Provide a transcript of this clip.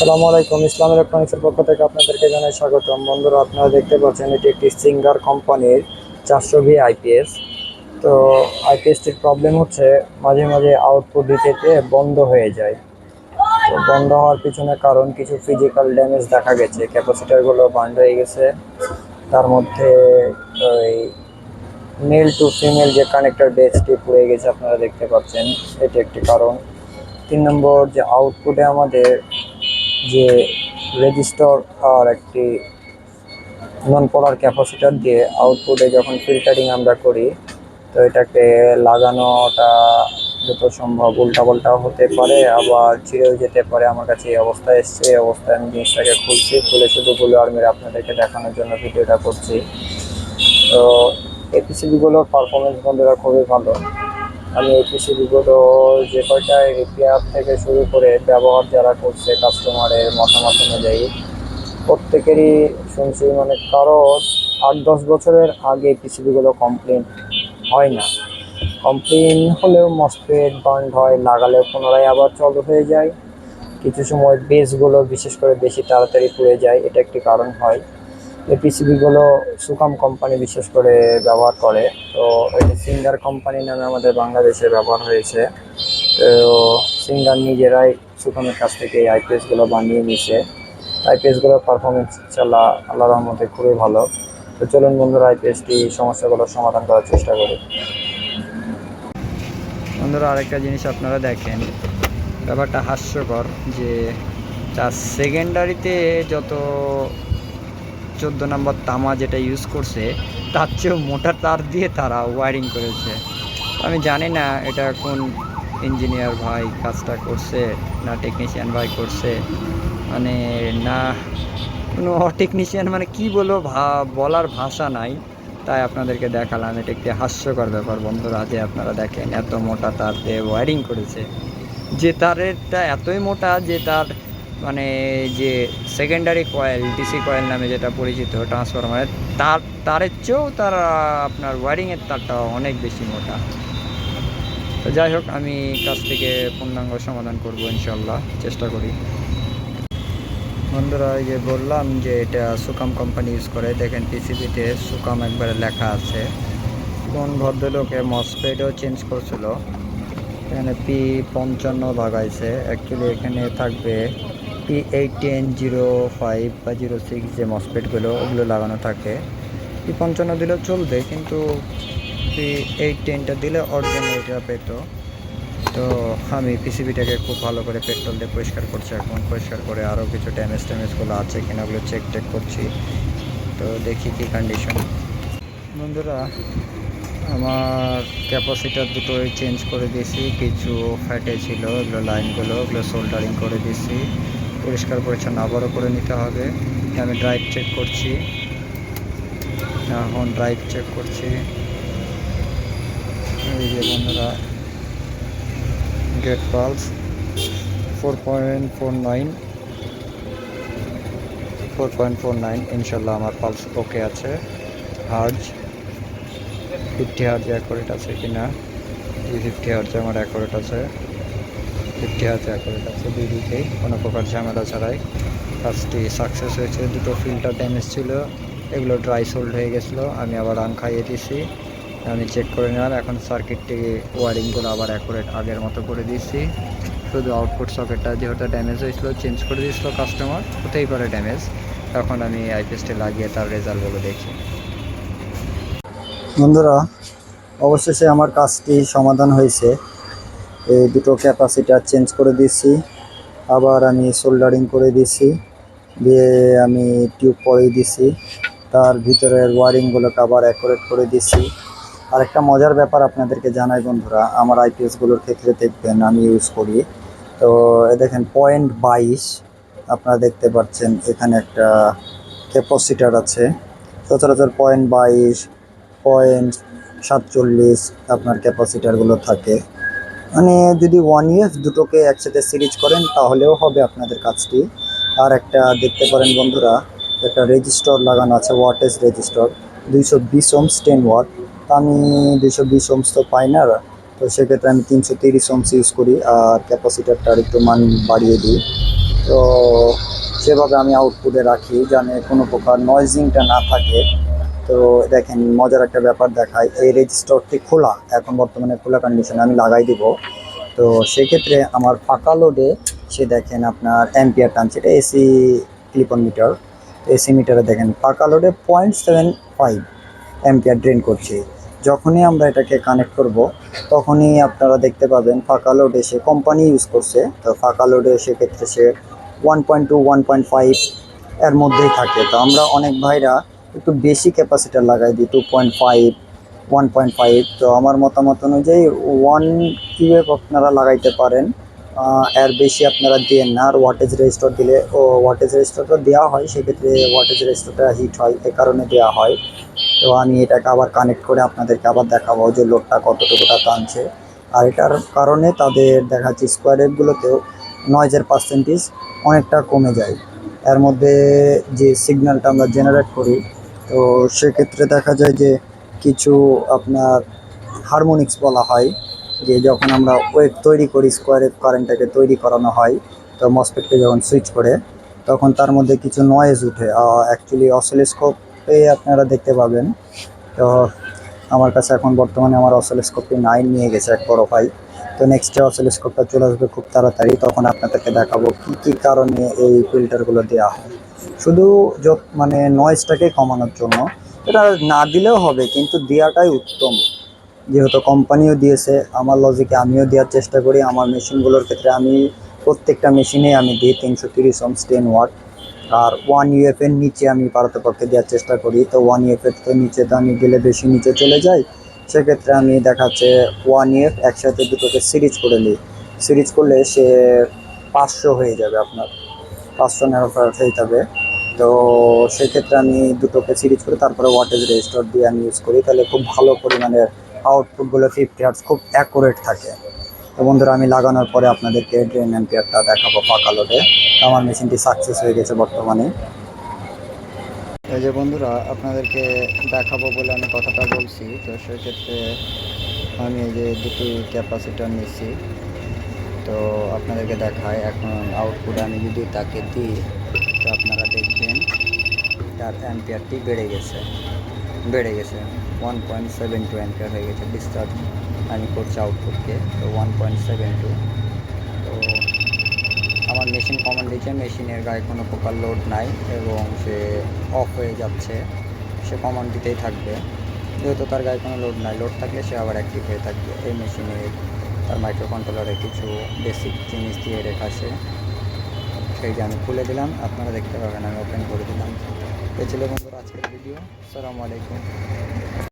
আসসালামু আলাইকুম, ইসলাম ইলেকট্রনিক্সের পক্ষ থেকে আপনাদেরকে জানাই স্বাগতম। বন্ধুরা, আপনারা দেখতে পাচ্ছেন এটি একটি সিঙ্গার কোম্পানির চারশো ভি আইপিএস তো আইপিএসটির প্রবলেম হচ্ছে মাঝে মাঝে আউটপুট দিতে বন্ধ হয়ে যায়। তো বন্ধ হওয়ার পিছনে কারণ কিছু ফিজিক্যাল ড্যামেজ দেখা গেছে। ক্যাপাসিটারগুলো বান্ড হয়ে গেছে। তার মধ্যে ওই মেল টু ফিমেল যে কানেক্টর বেসটি পুড়ে গেছে, আপনারা দেখতে পাচ্ছেন। এটি একটি কারণ। তিন নম্বর যে আউটপুটে আমাদের যে রেজিস্টার আর একটি নন পোলার ক্যাপাসিটার দিয়ে আউটপুটে যখন ফিল্টারিং আমরা করি, তো এটাকে লাগানোটা যত সম্ভব উল্টাপাল্টা হতে পারে, আবার ছিঁড়েও যেতে পারে। আমার কাছে এই অবস্থা এসছে, এই অবস্থায় আমি জিনিসটাকে খুলছি, খুলে শুধু গুলো আর মেরে আপনাদেরকে দেখানোর জন্য ভিডিওটা করছি। তো এই পিসিবিগুলোর পারফরমেন্স বন্ধুরা খুবই ভালো। আমি এই পিসিবিগুলো যে কয়টা রিপেয়ার থেকে শুরু করে ব্যবহার যারা করছে কাস্টমারের মতামত অনুযায়ী, প্রত্যেকেরই শুনছি মানে কারও আট দশ বছরের আগে পিসিবিগুলো কমপ্লেন হয় না। কমপ্লেন হলেও মসপেট বার্ন হয় লাগালেও পুনরায় আবার চালু হয়ে যায়। কিছু সময় বেসগুলো বিশেষ করে বেশি তাড়াতাড়ি পুড়ে যায়, এটা একটি কারণ হয়। এই পিসিবিগুলো সুকাম কোম্পানি বিশেষ করে ব্যবহার করে। তো এটি সিঙ্গার কোম্পানি নামে আমাদের বাংলাদেশে ব্যবহার হয়েছে। তো সিঙ্গার নিজেরাই সুকামের কাছ থেকে এই আইপিএসগুলো বানিয়ে নিছে আইপিএসগুলোর পারফরমেন্স চালা আল্লাহ রহমতে খুবই ভালো। তো চলুন বন্ধুরা আইপিএসটি সমস্যাগুলোর সমাধান করার চেষ্টা করি। বন্ধুরা, আরেকটা জিনিস আপনারা দেখেন। ব্যাপারটা হাস্যকর যে তার সেকেন্ডারিতে যত চোদ্দ নম্বর তামা যেটা ইউজ করছে, তার চেয়েও মোটা তার দিয়ে তারা ওয়ারিং করেছে। আমি জানি না এটা কোন ইঞ্জিনিয়ার ভাই কাজটা করছে, না টেকনিশিয়ান ভাই করছে মানে না কোনো টেকনিশিয়ান মানে কি বলব, ভা, বলার ভাষা নাই, তাই আপনাদেরকে দেখালাম। এটা একটি হাস্যকর ব্যাপার বন্ধুরা যে আপনারা দেখেন এত মোটা তার দিয়ে ওয়ারিং করেছে। যে তারেরটা এতই মোটা যে তার মানে যে সেকেন্ডারি কয়েল ডিসি কয়েল নামে যেটা পরিচিত ট্রান্সফরমারের তার তারের চেয়েও তার আপনার ওয়ারিংয়ের তারটা অনেক বেশি মোটা। তো যাই হোক, আমি কাছ থেকে পূর্ণাঙ্গ সমাধান করব ইনশাল্লাহ চেষ্টা করি। বন্ধুরা যে বললাম যে এটা সুকাম কোম্পানি ইউজ করে, দেখেন পিসিবিতে সুকাম একবারে লেখা আছে। কোন ভদ্রলোকে মসপেটও চেঞ্জ করছিল। এখানে পি পঞ্চান্ন লাগাইছে অ্যাকচুয়ালি এখানে থাকবে P eight ten zero five বা জিরো সিক্স যে মসপেটগুলো ওগুলো লাগানো থাকে। পি পঞ্চান্ন দিলেও চলবে, কিন্তু পি এইট টেনটা দিলে অরিজিনাল এটা পেতো। তো আমি পিসিবিটাকে খুব ভালো করে পেট্রোল দিয়ে পরিষ্কার করছি এখন। পরিষ্কার করে আরও কিছু ড্যামেজ ট্যামেজগুলো আছে কিনা ওগুলো চেক টেক করছি। তো দেখি কি কন্ডিশন বন্ধুরা, আমার ক্যাপাসিটার দুটোই চেঞ্জ করে দিয়েছি। কিছু ফ্যাটে ছিল এগুলো লাইনগুলো ওগুলো সোল্ডারিং করে দিয়েছি। পরিষ্কার পরিচ্ছন্ন আবারও করে নিতে হবে। আমি ড্রাইভ চেক করছি। এখন ড্রাইভ চেক করছি। এই যে বন্ধুরা gate pulse four point four nine four point four nine ইনশাল্লাহ আমার পালস ওকে আছে। হার্জ ফিফটি হার্জ অ্যাকোরেট আছে কি না ফিফটি হার্জ আমার অ্যাকোরেট আছে। ফিফটি হার্জ অ্যাকোরেট আছে দুই দিকেই কোনো প্রকার ঝামেলা ছাড়াই। কাজটি সাকসেস হয়েছে, দুটো ফিল্টার ড্যামেজ ছিল, এগুলো ড্রাই সোল্ড হয়ে গেছিল, আমি আবার রান খাইয়ে দিয়েছি। আমি চেক করে নিলাম, এখন সার্কিটটি ওয়ারিংগুলো আবার অ্যাকোরেট আগের মতো করে দিয়েছি। শুধু আউটপুট সকেটটা যেহেতু ড্যামেজ হয়েছিল চেঞ্জ করে দিয়েছিল কাস্টমার হতেই পারে ড্যামেজ তখন আমি আইপিএসটি লাগিয়ে তার রেজাল্টগুলো দেখি। বন্ধুরা, অবশেষে আমার কাজটি সমাধান হয়েছে। এই দুটো ক্যাপাসিটার চেঞ্জ করে দিয়েছি। আবার আমি সোল্ডারিং করে দিয়েছি। দিয়ে আমি টিউব পরেই দিয়েছি। তার ভিতরের ওয়ারিংগুলোকে আবার অ্যাকোরেট করে দিয়েছি। আর একটা মজার ব্যাপার আপনাদেরকে জানাই বন্ধুরা, আমার আইপিএসগুলোর ক্ষেত্রে দেখবেন আমি ইউজ করি। তো এ দেখেন পয়েন্ট বাইশ, আপনারা দেখতে পাচ্ছেন এখানে একটা ক্যাপাসিটার আছে। সচরাচর পয়েন্ট বাইশ পয়েন্ট সাতচল্লিশ আপনার ক্যাপাসিটারগুলো থাকে। মানে যদি ওয়ান ইয়ার্স দুটোকে একসাথে সিরিজ করেন, তাহলেও হবে আপনাদের কাজটি। আর একটা দেখতে পারেন বন্ধুরা, একটা রেজিস্টর লাগানো আছে ওয়াটেজ রেজিস্টর দুইশো বিশ ওমস টেন ওয়াট তা আমি দুইশো বিশ ওমস তো পাই না, তো সেক্ষেত্রে আমি তিনশো তিরিশ ওমস ইউজ করি, আর ক্যাপাসিটারটার একটু মান বাড়িয়ে দিই। তো সেভাবে আমি আউটপুটে রাখি, যেন কোনো প্রকার নয়েজিংটা না থাকে। তো দেখেন, মজার একটা ব্যাপার দেখায়, এই রেজিস্টারটি খোলা, এখন বর্তমানে খোলা কন্ডিশনে আমি লাগাই দিব। তো সেক্ষেত্রে আমার ফাঁকা লোডে সে দেখেন আপনার অ্যাম্পিয়ার টানছে, এটা এসি ক্লিপন মিটার এসি মিটারে দেখেন, ফাঁকা লোডে point seven five ampere drain করছে। যখনই আমরা এটাকে কানেক্ট করব, তখনই আপনারা দেখতে পাবেন ফাঁকা লোডে সে কোম্পানি ইউজ করছে। তো ফাঁকা লোডে সেক্ষেত্রে সে one point two one point five এর মধ্যেই থাকে। তো আমরা অনেক ভাইরা একটু বেশি ক্যাপাসিটার লাগাই দিই two point five one point five তো আমার মতামত অনুযায়ী ওয়ান কিউএফ আপনারা লাগাইতে পারেন। এর বেশি আপনারা দিয়েন না। আর ওয়াটেজ রেজিস্টার দিলে ও ওয়াটেজ রেজিস্টারটা দেওয়া হয়, সেক্ষেত্রে ওয়াটেজ রেজিস্টারটা হিট হয়, এ কারণে দেওয়া হয়। তো আমি এটাকে আবার কানেক্ট করে আপনাদেরকে আবার দেখাবো যে লোডটা কতটুকুটা টানছে। আর এটার কারণে তাদের দেখা যাচ্ছে স্কোয়ার ওয়েভগুলোতেও নয়েজের পার্সেন্টেজ অনেকটা কমে যায়। এর মধ্যে যে সিগন্যালটা আমরা জেনারেট করি তো সেক্ষেত্রে দেখা যায় যে কিছু আপনার হারমোনিক্স বলা হয়, যে যখন আমরা ওয়েভ তৈরি করি স্কোয়ার কারেন্টটাকে তৈরি করানো হয়, তো মসপেটকে যখন সুইচ করে, তখন তার মধ্যে কিছু নয়েজ উঠে। অ্যাকচুয়ালি অসিলোস্কোপে আপনারা দেখতে পাবেন। তো আমার কাছে এখন বর্তমানে আমার অসিলোস্কোপটি নাইন নিয়ে গেছে, এক বড় ভাই তো নেক্সট ডে অসিলোস্কোপটা চলে আসবে খুব তাড়াতাড়ি, তখন আপনাদেরকে দেখাবো কী কী কারণে এই ফিল্টারগুলো দেওয়া হয়। শুধু যত মানে নয়েজটাকে কমানোর জন্য, এটা না দিলেও হবে, কিন্তু দেওয়াটাই উত্তম। যেহেতু কোম্পানিও দিয়েছে, আমার লজিকে আমিও দেওয়ার চেষ্টা করি, আমার মেশিনগুলোর ক্ষেত্রে আমি প্রত্যেকটা মেশিনে আমি দিই তিনশো তিরিশ ওমস টেন ওয়াট আর ওয়ান ইউএফ এর নিচে আমি পারতপক্ষে দেওয়ার চেষ্টা করি, তো ওয়ান ইউএফ এর তো নিচে তো আমি গেলে বেশি নিচে চলে যাই। সেক্ষেত্রে আমি দেখাচ্ছে ওয়ান ইউএফ একসাথে দুটোকে সিরিজ করে নিই। সিরিজ করলে সে পাঁচশো হয়ে যাবে আপনার। পাঁচশো নেওয়ার হয়ে যাবে। তো সেক্ষেত্রে আমি দুটোকে সিরিজ করে তারপরে ওয়াটেজ রেজিস্টার দিয়ে আমি ইউজ করি। তাহলে খুব ভালো পরিমাণের আউটপুটগুলো ফিফটি হার্টস খুব অ্যাকুরেট থাকে। তো বন্ধুরা, আমি লাগানোর পরে আপনাদেরকে ড্রেন অ্যাম্পিয়ারটা দেখাবো তো আমার মেশিনটি সাকসেস হয়ে গেছে বর্তমানে। এই যে বন্ধুরা, আপনাদেরকে দেখাবো বলে আমি কথাটা বলছি। তো সেক্ষেত্রে আমি এই যে দুটি ক্যাপাসিটার নিচ্ছি। তো আপনাদেরকে দেখায় এখন আউটপুটে আমি যদি তাকে দিই, তো আপনারা দেখবেন, তার অ্যাম্পিয়ারটি বেড়ে গেছে। বেড়ে গেছে। One point seven two ampere হয়ে গেছে। ডিসচার্জ আমি করছি আউটপুটকে তো ওয়ান পয়েন্ট সেভেন টু তো আমার মেশিন কমান্ড দিচ্ছে মেশিনের গায়ে কোনো প্রকার লোড নাই এবং সে অফ হয়ে যাচ্ছে। সে কমান্ড দিতেই থাকবে। যেহেতু তার গায়ে কোনো লোড নাই লোড থাকলে সে আবার অ্যাক্টিভ হয়ে থাকবে। এই মেশিনের তার মাইক্রো কন্ট্রোলারে কিছু বেসিক জিনিস দিয়ে রেখা আছে। সেই যে আমি খুলে দিলাম, আপনারা দেখতে পাবেন, আমি ওপেন করে দিলাম। এই ছিল বন্ধুরা আজকের ভিডিও আসসালামু আলাইকুম।